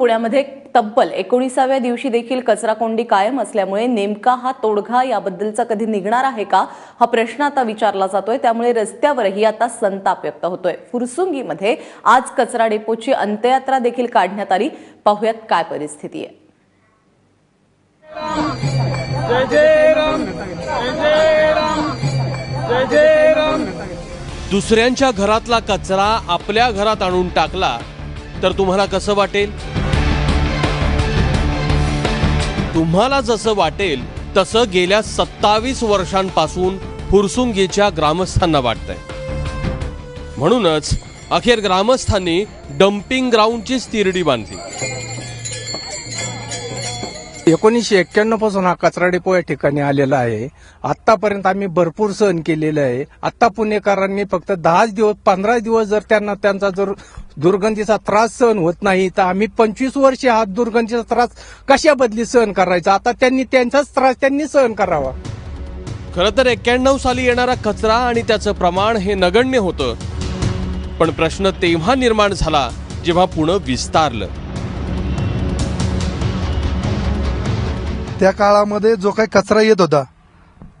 पुण्यामध्ये तब्बल एकोणीसाव्या दिवशी देखील कचरा कोंडी कायम असल्यामुळे नेमका हा तोडगा याबद्दलचा कधी निघणार आहे का? हा प्रश्न आता विचारला जातोय. त्यामुळे रस्त्यावरही आता संताप व्यक्त होतोय. फुरसुंगीमध्ये आज कचरा डेपोची अंत्ययात्रा देखील काढण्यात आली. पाहुयात काय परिस्थिती आहे. जय जय राम जय जय राम जय जय राम दुसऱ्यांच्या घरातला कचरा आपल्या घरात आणून टाकला तर तुम्हाला कसं वाटेल? तुम्हाला जसं वाटेल तसं गेल्या सत्तावीस वर्षांपासून फुरसुंगीच्या ग्रामस्थांना वाटतंय. म्हणूनच अखेर ग्रामस्थांनी डम्पिंग ग्राउंडचीच तिरडी बांधली. एकोणीसशे एक्क्याण्णवपासून हा कचरा डेपो या ठिकाणी आलेला आहे. आतापर्यंत आम्ही भरपूर सहन केलेलं आहे. आता पुणेकरांनी फक्त दहाच दिवस पंधरा दिवस जर त्यांना त्यांचा जर दुर्गंधीचा त्रास सहन होत नाही तर आम्ही पंचवीस वर्षे हा दुर्गंधीचा त्रास कशा बदली सहन करायचा? आता त्यांनी त्यांचाच त्रास त्यांनी सहन करावा. खरं तर एक्क्याण्णव साली येणारा कचरा आणि त्याचं प्रमाण हे नगण्य होतं. पण प्रश्न तेव्हा निर्माण झाला जेव्हा पुणे विस्तारलं. त्या काळामध्ये जो काही कचरा येत होता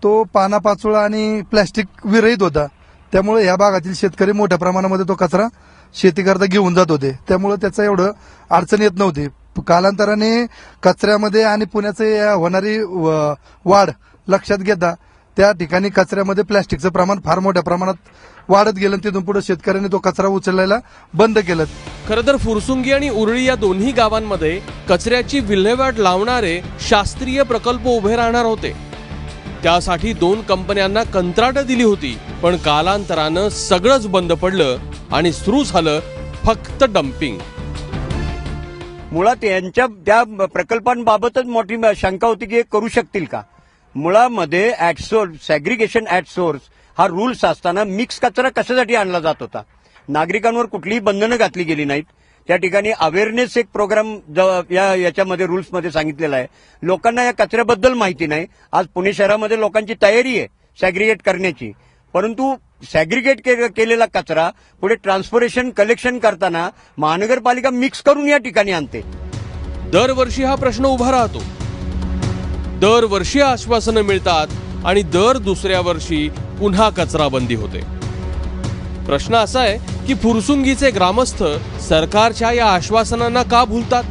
तो पानापाचोळा आणि प्लॅस्टिक विरहित होता. त्यामुळे या भागातील शेतकरी मोठ्या प्रमाणामध्ये तो कचरा शेतीकरता घेऊन जात होते. त्यामुळे त्याचं एवढं अडचण येत नव्हती. कालांतराने कचऱ्यामध्ये आणि पुण्याचे होणारी व- वाढ लक्षात घेता त्या ठिकाणी कचऱ्यामध्ये प्लॅस्टिकचं प्रमाण फार मोठ्या प्रमाणात वाढत गेलं तिथून पुढे शेतकऱ्यांनी तो कचरा उचलायला बंद केलं. खरं तर फुरसुंगी आणि उरळी या दोन्ही गावांमध्ये कचऱ्याची विल्हेवाट लावणारे शास्त्रीय प्रकल्प उभे राहणार होते. त्यासाठी दोन कंपन्यांना कंत्राटं दिली होती पण कालांतरानं सगळंच बंद पडलं आणि सुरू झालं फक्त डम्पिंग मुळात यांच्या त्या प्रकल्पांबाबतच मोठी शंका होती की हे करू शकतील का? मुळामध्ये at source segregation at source हा रूल्स असताना मिक्स कचरा कशासाठी आणला जात होता? नागरिकांवर कुठलीही बंधनं घातली गेली नाहीत. त्या ठिकाणी अवेअरनेस एक प्रोग्राम या याच्यामध्ये रूल्समध्ये सांगितलेला आहे. लोकांना या कचऱ्याबद्दल माहिती नाही. आज पुणे शहरामध्ये लोकांची तयारी आहे सॅग्रिगेट करण्याची. परंतु सॅग्रिगेट केलेला कचरा पुढे ट्रान्सपोर्टेशन कलेक्शन करताना महानगरपालिका मिक्स करून या ठिकाणी आणते. दरवर्षी हा प्रश्न उभा राहतो. दरवर्षी आश्वासनं मिळतात आणि दर दुसऱ्या वर्षी पुन्हा कचराबंदी होते. प्रश्न असा आहे की फुरसुंगीचे ग्रामस्थ सरकारच्या या आश्वासनांना का भुलतात?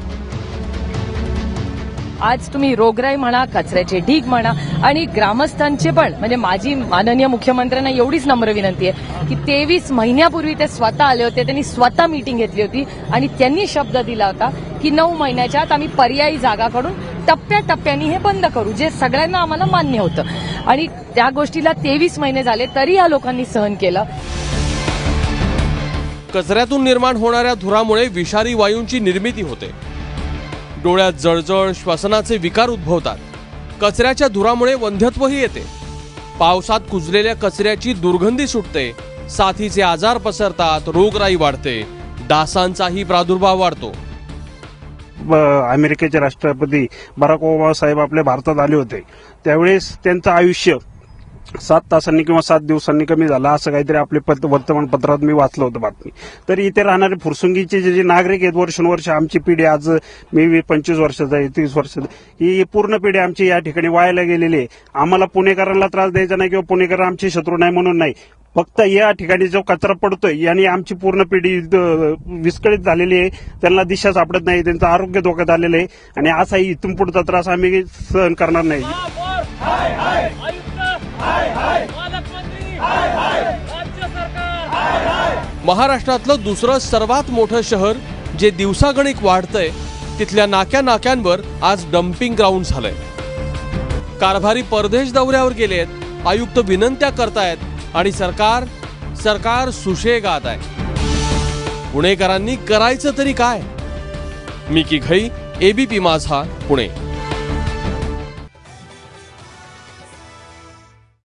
आज तुम्ही रोगराई म्हणा कचऱ्याचे ढीग म्हणा आणि ग्रामस्थांचे पण म्हणजे माझी माननीय मुख्यमंत्र्यांना एवढीच नम्र विनंती आहे की तेवीस महिन्यापूर्वी ते स्वतः आले होते त्यांनी स्वतः मीटिंग घेतली होती आणि त्यांनी शब्द दिला होता की नऊ महिन्याच्या आत आम्ही पर्यायी जागा काढून टप्प्याटप्प्याने हे बंद करू जे सगळ्यांना आम्हाला मान्य होतं. आणि त्या गोष्टीला तेवीस महिने झाले तरी या लोकांनी सहन केलं. कचऱ्यातून निर्माण होणाऱ्या धुरामुळे विषारी वायूंची निर्मिती होते. डोळ्यात जळजळ श्वसनाचे विकार उद्भवतात. कचऱ्याच्या धुरामुळे वंध्यत्वही येते. पावसात कुजलेल्या कचऱ्याची दुर्गंधी सुटते. साथीचे आजार पसरतात रोगराई वाढते. डासांचाही प्रादुर्भाव वाढतो. अमेरिकेचे राष्ट्रपती बराक ओबामा साहेब आपल्या भारतात आले होते. त्यावेळेस त्यांचं आयुष्य सात तासांनी किंवा सात दिवसांनी कमी झालं असं काहीतरी आपले वर्तमानपत्रात मी वाचलं होतं बातमी. तर इथे राहणारे फुरसुंगीचे जे जे नागरिक आहेत वर्षानुवर्ष आमची पिढी आज मी पंचवीस वर्षाचा आहे तीस वर्षाचा ही पूर्ण पिढी आमची या ठिकाणी वायाला गेलेली आहे. आम्हाला पुणेकरांना त्रास द्यायचा नाही किंवा पुणेकर आमचे शत्रू नाही म्हणून नाही. फक्त या ठिकाणी जो कचरा पडतोय याने आमची पूर्ण पिढी विस्कळीत झालेली आहे. त्यांना दिशा सापडत नाही त्यांचं आरोग्य धोक्यात आलेलं आहे. आणि असाही इथून पुढचा त्रास आम्ही सहन करणार नाही. महाराष्ट्रातलं दुसरं सर्वात मोठं शहर जे दिवसागणिक वाढतंय तिथल्या नाक्या नाक्यांवर आज डम्पिंग ग्राउंड झालंय. कारभारी परदेश दौऱ्यावर गेलेत आयुक्त विनंत्या करतायत आणि सरकार सरकार सुशेगात आहे. पुणेकरांनी करायचं तरी काय? मी की घई एबीपी माझा पुणे.